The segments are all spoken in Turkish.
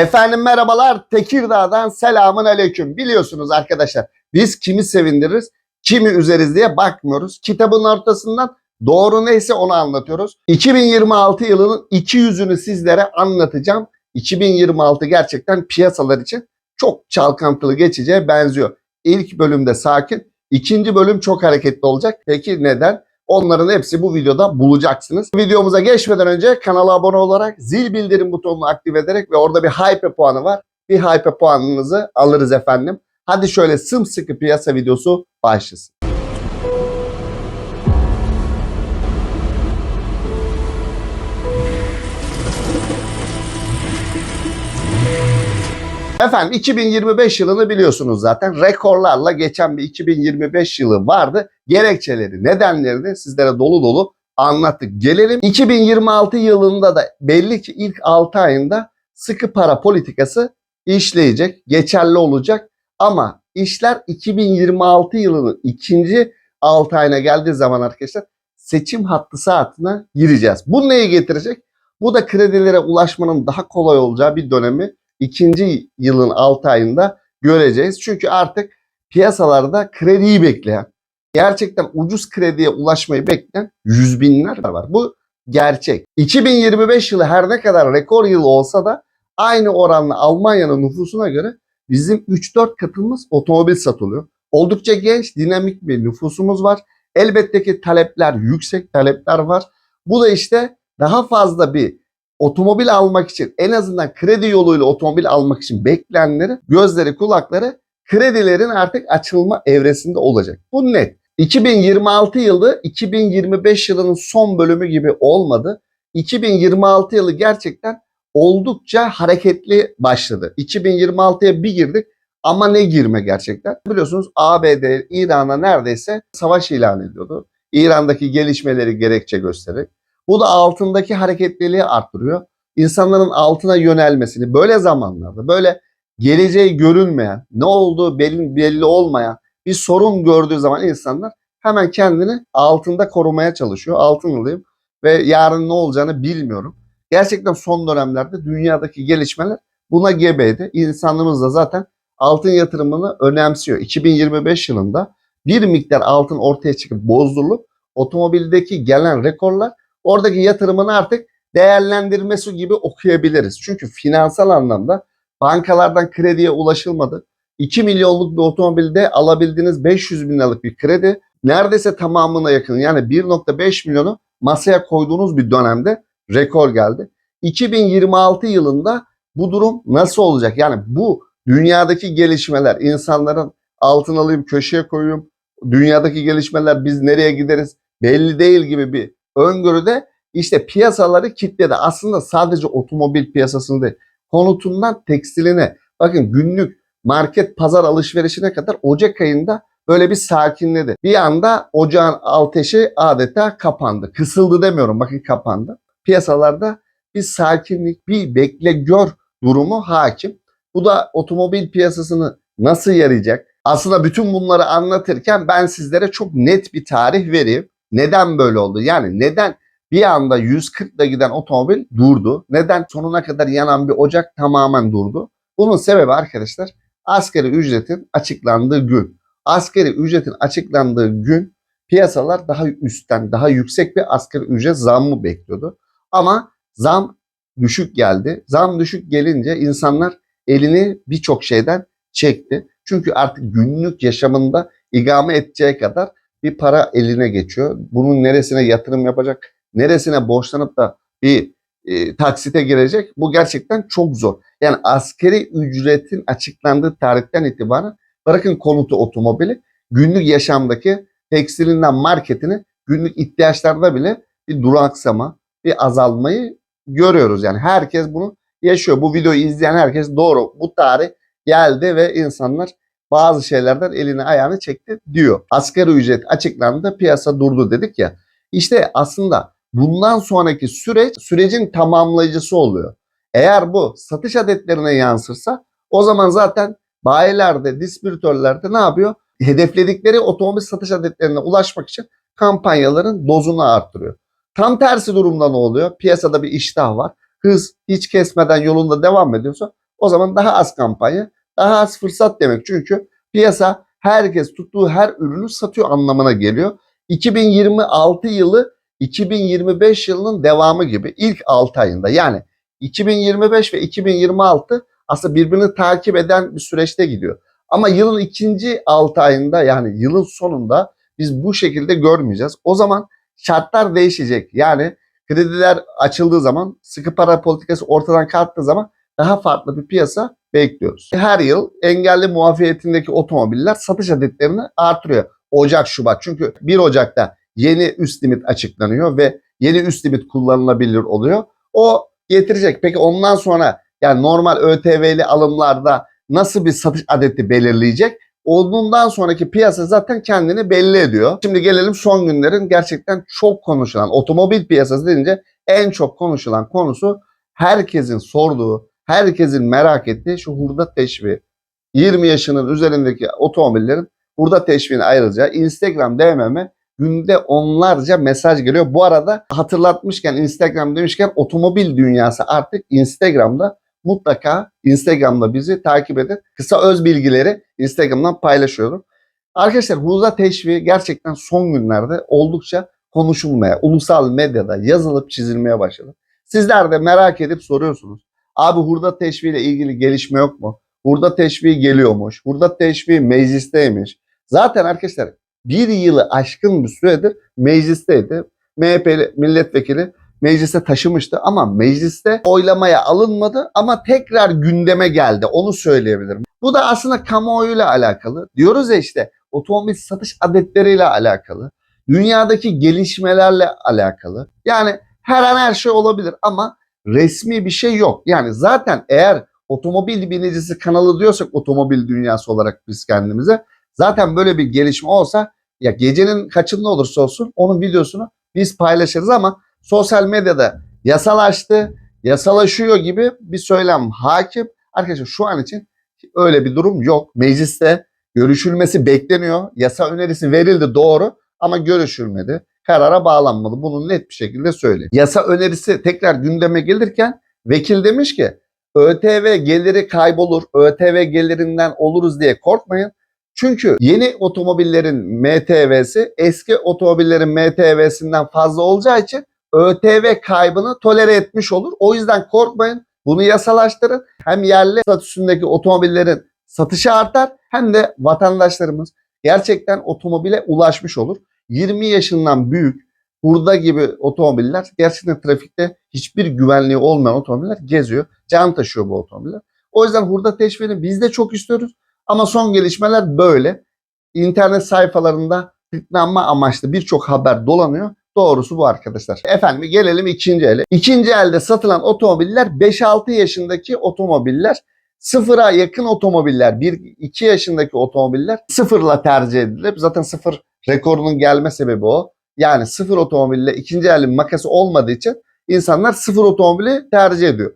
Efendim merhabalar Tekirdağ'dan selamun aleyküm. Biliyorsunuz arkadaşlar biz kimi sevindiririz kimi üzeriz diye bakmıyoruz. Kitabın ortasından doğru neyse onu anlatıyoruz. 2026 yılının iki yüzünü sizlere anlatacağım. 2026 gerçekten piyasalar için çok çalkantılı geçeceğe benziyor. İlk bölümde sakin, ikinci bölüm çok hareketli olacak. Peki neden? Onların hepsi bu videoda bulacaksınız. Videomuza geçmeden önce kanala abone olarak zil bildirim butonunu aktif ederek ve orada bir hype puanı var. Bir hype puanınızı alırız efendim. Hadi şöyle sımsıkı piyasa videosu başlasın. Efendim 2025 yılını biliyorsunuz zaten. Rekorlarla geçen bir 2025 yılı vardı. Gerekçeleri, nedenlerini sizlere dolu dolu anlattık. Gelelim 2026 yılında da belli ki ilk 6 ayında sıkı para politikası işleyecek, geçerli olacak. Ama işler 2026 yılının ikinci 6 ayına geldiği zaman arkadaşlar seçim hattı saatine gireceğiz. Bu neyi getirecek? Bu da kredilere ulaşmanın daha kolay olacağı bir dönemi ikinci yılın 6 ayında göreceğiz. Çünkü artık piyasalarda krediyi bekleyen, gerçekten ucuz krediye ulaşmayı bekleyen yüz binler var. Bu gerçek. 2025 yılı her ne kadar rekor yıl olsa da aynı oranla Almanya'nın nüfusuna göre bizim 3-4 katımız otomobil satılıyor. Oldukça genç, dinamik bir nüfusumuz var. Elbette ki talepler yüksek, talepler var. Bu da işte daha fazla bir otomobil almak için en azından kredi yoluyla otomobil almak için bekleyenlerin gözleri kulakları kredilerin artık açılma evresinde olacak. Bu net. 2026 yılı 2025 yılının son bölümü gibi olmadı. 2026 yılı gerçekten oldukça hareketli başladı. 2026'ya bir girdik ama ne girme gerçekten. Biliyorsunuz ABD İran'a neredeyse savaş ilan ediyordu. İran'daki gelişmeleri gerekçe göstererek. Bu da altındaki hareketliliği arttırıyor. İnsanların altına yönelmesini böyle zamanlarda böyle geleceği görünmeyen, ne olduğu belli, belli olmayan bir sorun gördüğü zaman insanlar hemen kendini altında korumaya çalışıyor. Altın alayım ve yarın ne olacağını bilmiyorum. Gerçekten son dönemlerde dünyadaki gelişmeler buna gebeydi. İnsanlığımız da zaten altın yatırımını önemsiyor. 2025 yılında bir miktar altın ortaya çıkıp bozdurulup otomobildeki gelen rekorlar oradaki yatırımını artık değerlendirmesi gibi okuyabiliriz. Çünkü finansal anlamda bankalardan krediye ulaşılmadı. 2 milyonluk bir otomobilde alabildiğiniz 500 bin liralık bir kredi neredeyse tamamına yakın yani 1.5 milyonu masaya koyduğunuz bir dönemde rekor geldi. 2026 yılında bu durum nasıl olacak? Yani bu dünyadaki gelişmeler insanların altın alayım köşeye koyayım dünyadaki gelişmeler biz nereye gideriz belli değil gibi bir öngörüde işte piyasaları kitledi. Aslında sadece otomobil piyasasını değil, konutundan tekstiline, bakın günlük market pazar alışverişine kadar Ocak ayında böyle bir sakinledi. Bir anda ocağın ateşi adeta kapandı. Kısıldı demiyorum bakın kapandı. Piyasalarda bir sakinlik, bir bekle gör durumu hakim. Bu da otomobil piyasasını nasıl yarayacak? Aslında bütün bunları anlatırken ben sizlere çok net bir tarih vereyim. Neden böyle oldu? Yani neden bir anda 140 ile giden otomobil durdu? Neden sonuna kadar yanan bir ocak tamamen durdu? Bunun sebebi arkadaşlar asgari ücretin açıklandığı gün. Asgari ücretin açıklandığı gün piyasalar daha üstten, daha yüksek bir asgari ücret zammı bekliyordu. Ama zam düşük geldi. Zam düşük gelince insanlar elini birçok şeyden çekti. Çünkü artık günlük yaşamında igame edeceği kadar bir para eline geçiyor. Bunun neresine yatırım yapacak, neresine borçlanıp da bir e, taksite girecek bu gerçekten çok zor. Yani askeri ücretin açıklandığı tarihten itibaren bırakın konutu otomobili günlük yaşamdaki tekstilinden marketini günlük ihtiyaçlarda bile bir duraksama, bir azalmayı görüyoruz. Yani herkes bunu yaşıyor. Bu videoyu izleyen herkes doğru bu tarih geldi ve insanlar bazı şeylerden elini ayağını çekti diyor. Asgari ücret açıklandı, piyasa durdu dedik ya. İşte aslında bundan sonraki süreç sürecin tamamlayıcısı oluyor. Eğer bu satış adetlerine yansırsa o zaman zaten bayilerde, distribütörlerde ne yapıyor? Hedefledikleri otomobil satış adetlerine ulaşmak için kampanyaların dozunu arttırıyor. Tam tersi durumda ne oluyor? Piyasada bir iştah var. Hız hiç kesmeden yolunda devam ediyorsa O zaman daha az kampanya, daha az fırsat demek. Çünkü piyasa herkes tuttuğu her ürünü satıyor anlamına geliyor. 2026 yılı 2025 yılının devamı gibi ilk 6 ayında yani 2025 ve 2026 aslında birbirini takip eden bir süreçte gidiyor. Ama yılın ikinci 6 ayında yani yılın sonunda biz bu şekilde görmeyeceğiz. O zaman şartlar değişecek. Yani krediler açıldığı zaman sıkı para politikası ortadan kalktığı zaman daha farklı bir piyasa bekliyoruz. Her yıl engelli muafiyetindeki otomobiller satış adetlerini artırıyor. Ocak, Şubat. Çünkü 1 Ocak'ta yeni üst limit açıklanıyor ve yeni üst limit kullanılabilir oluyor. O getirecek. Peki ondan sonra yani normal ÖTV'li alımlarda nasıl bir satış adeti belirleyecek? Ondan sonraki piyasa zaten kendini belli ediyor. Şimdi gelelim son günlerin gerçekten çok konuşulan otomobil piyasası deyince en çok konuşulan konusu herkesin sorduğu, herkesin merak ettiği şu hurda teşviği. 20 yaşının üzerindeki otomobillerin hurda teşviğine ayrılacağı Instagram DM'me günde onlarca mesaj geliyor. Bu arada hatırlatmışken Instagram demişken otomobil dünyası artık Instagram'da mutlaka Instagram'da bizi takip edin. Kısa öz bilgileri Instagram'dan paylaşıyorum. Arkadaşlar hurda teşviği gerçekten son günlerde oldukça konuşulmaya, ulusal medyada yazılıp çizilmeye başladı. Sizler de merak edip soruyorsunuz. Abi hurda teşviği ile ilgili gelişme yok mu? Hurda teşviği geliyormuş. Hurda teşviği meclisteymiş. Zaten arkadaşlar bir yılı aşkın bir süredir meclisteydi. MHP milletvekili meclise taşımıştı ama mecliste oylamaya alınmadı ama tekrar gündeme geldi. Onu söyleyebilirim. Bu da aslında kamuoyuyla alakalı. Diyoruz ya işte otomobil satış adetleriyle alakalı. Dünyadaki gelişmelerle alakalı. Yani her an her şey olabilir ama resmi bir şey yok. Yani zaten eğer otomobil binicisi kanalı diyorsak otomobil dünyası olarak biz kendimize zaten böyle bir gelişme olsa ya gecenin kaçında olursa olsun onun videosunu biz paylaşırız ama sosyal medyada yasalaştı, yasalaşıyor gibi bir söylem hakim. Arkadaşlar şu an için öyle bir durum yok. Mecliste görüşülmesi bekleniyor. Yasa önerisi verildi doğru ama görüşülmedi. Karara bağlanmadı. Bunu net bir şekilde söyleyeyim. Yasa önerisi tekrar gündeme gelirken vekil demiş ki ÖTV geliri kaybolur, ÖTV gelirinden oluruz diye korkmayın. Çünkü yeni otomobillerin MTV'si eski otomobillerin MTV'sinden fazla olacağı için ÖTV kaybını tolere etmiş olur. O yüzden korkmayın. Bunu yasalaştırın. Hem yerli statüsündeki otomobillerin satışı artar hem de vatandaşlarımız gerçekten otomobile ulaşmış olur. 20 yaşından büyük hurda gibi otomobiller gerçekten trafikte hiçbir güvenliği olmayan otomobiller geziyor. Can taşıyor bu otomobiller. O yüzden hurda teşviğini biz de çok istiyoruz. Ama son gelişmeler böyle. İnternet sayfalarında tıklanma amaçlı birçok haber dolanıyor. Doğrusu bu arkadaşlar. Efendim gelelim ikinci ele. İkinci elde satılan otomobiller 5-6 yaşındaki otomobiller. Sıfıra yakın otomobiller, 1-2 yaşındaki otomobiller sıfırla tercih edilir. Zaten sıfır rekorunun gelme sebebi o. Yani sıfır otomobille ikinci elin makası olmadığı için insanlar sıfır otomobili tercih ediyor.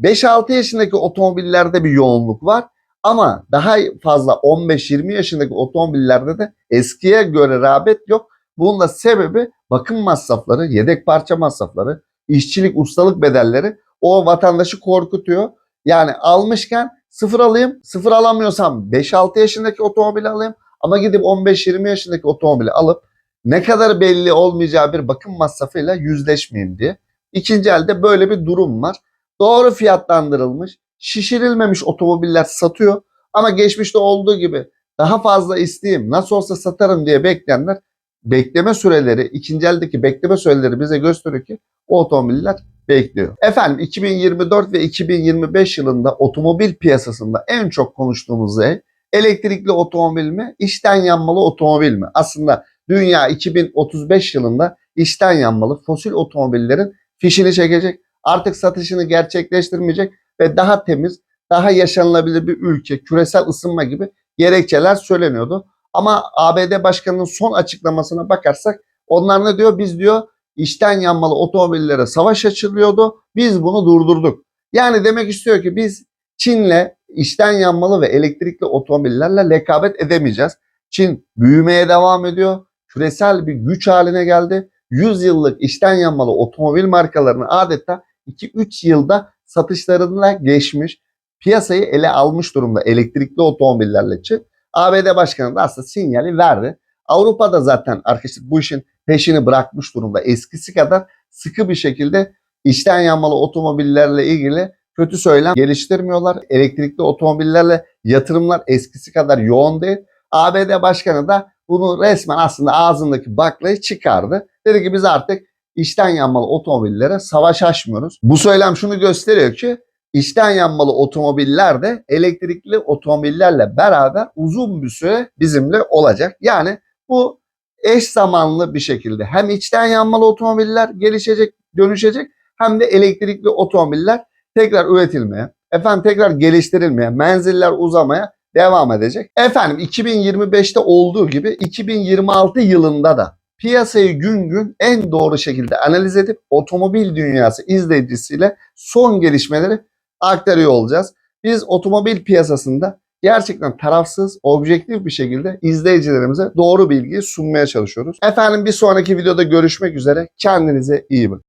5-6 yaşındaki otomobillerde bir yoğunluk var. Ama daha fazla 15-20 yaşındaki otomobillerde de eskiye göre rağbet yok. Bunun da sebebi bakım masrafları, yedek parça masrafları, işçilik, ustalık bedelleri o vatandaşı korkutuyor. Yani almışken sıfır alayım, sıfır alamıyorsam 5-6 yaşındaki otomobili alayım ama gidip 15-20 yaşındaki otomobili alıp ne kadar belli olmayacağı bir bakım masrafıyla yüzleşmeyeyim diye. İkinci elde böyle bir durum var. Doğru fiyatlandırılmış, şişirilmemiş otomobiller satıyor ama geçmişte olduğu gibi daha fazla isteyeyim, nasıl olsa satarım diye bekleyenler bekleme süreleri, ikinci eldeki bekleme süreleri bize gösteriyor ki o otomobiller bekliyor. Efendim 2024 ve 2025 yılında otomobil piyasasında en çok konuştuğumuz şey elektrikli otomobil mi, içten yanmalı otomobil mi? Aslında dünya 2035 yılında içten yanmalı fosil otomobillerin fişini çekecek. Artık satışını gerçekleştirmeyecek ve daha temiz, daha yaşanılabilir bir ülke, küresel ısınma gibi gerekçeler söyleniyordu. Ama ABD Başkanı'nın son açıklamasına bakarsak onlar ne diyor? Biz diyor içten yanmalı otomobillere savaş açılıyordu. Biz bunu durdurduk. Yani demek istiyor ki biz Çin'le içten yanmalı ve elektrikli otomobillerle rekabet edemeyeceğiz. Çin büyümeye devam ediyor. Küresel bir güç haline geldi. 100 yıllık içten yanmalı otomobil markalarını adeta 2-3 yılda satışlarına geçmiş. piyasayı ele almış durumda elektrikli otomobillerle için. ABD Başkanı da aslında sinyali verdi. Avrupa'da zaten arkadaşlar bu işin peşini bırakmış durumda. Eskisi kadar sıkı bir şekilde içten yanmalı otomobillerle ilgili kötü söylem geliştirmiyorlar. Elektrikli otomobillerle yatırımlar eskisi kadar yoğun değil. ABD Başkanı da bunu resmen aslında ağzındaki baklayı çıkardı. Dedi ki biz artık içten yanmalı otomobillere savaş açmıyoruz. Bu söylem şunu gösteriyor ki içten yanmalı otomobiller de elektrikli otomobillerle beraber uzun bir süre bizimle olacak. Yani bu eş zamanlı bir şekilde hem içten yanmalı otomobiller gelişecek, dönüşecek hem de elektrikli otomobiller tekrar üretilmeye, efendim tekrar geliştirilmeye, menziller uzamaya devam edecek. Efendim 2025'te olduğu gibi 2026 yılında da piyasayı gün gün en doğru şekilde analiz edip otomobil dünyası izleyicisiyle son gelişmeleri aktarıyor olacağız. Biz otomobil piyasasında gerçekten tarafsız, objektif bir şekilde izleyicilerimize doğru bilgiyi sunmaya çalışıyoruz. Efendim bir sonraki videoda görüşmek üzere. Kendinize iyi bakın.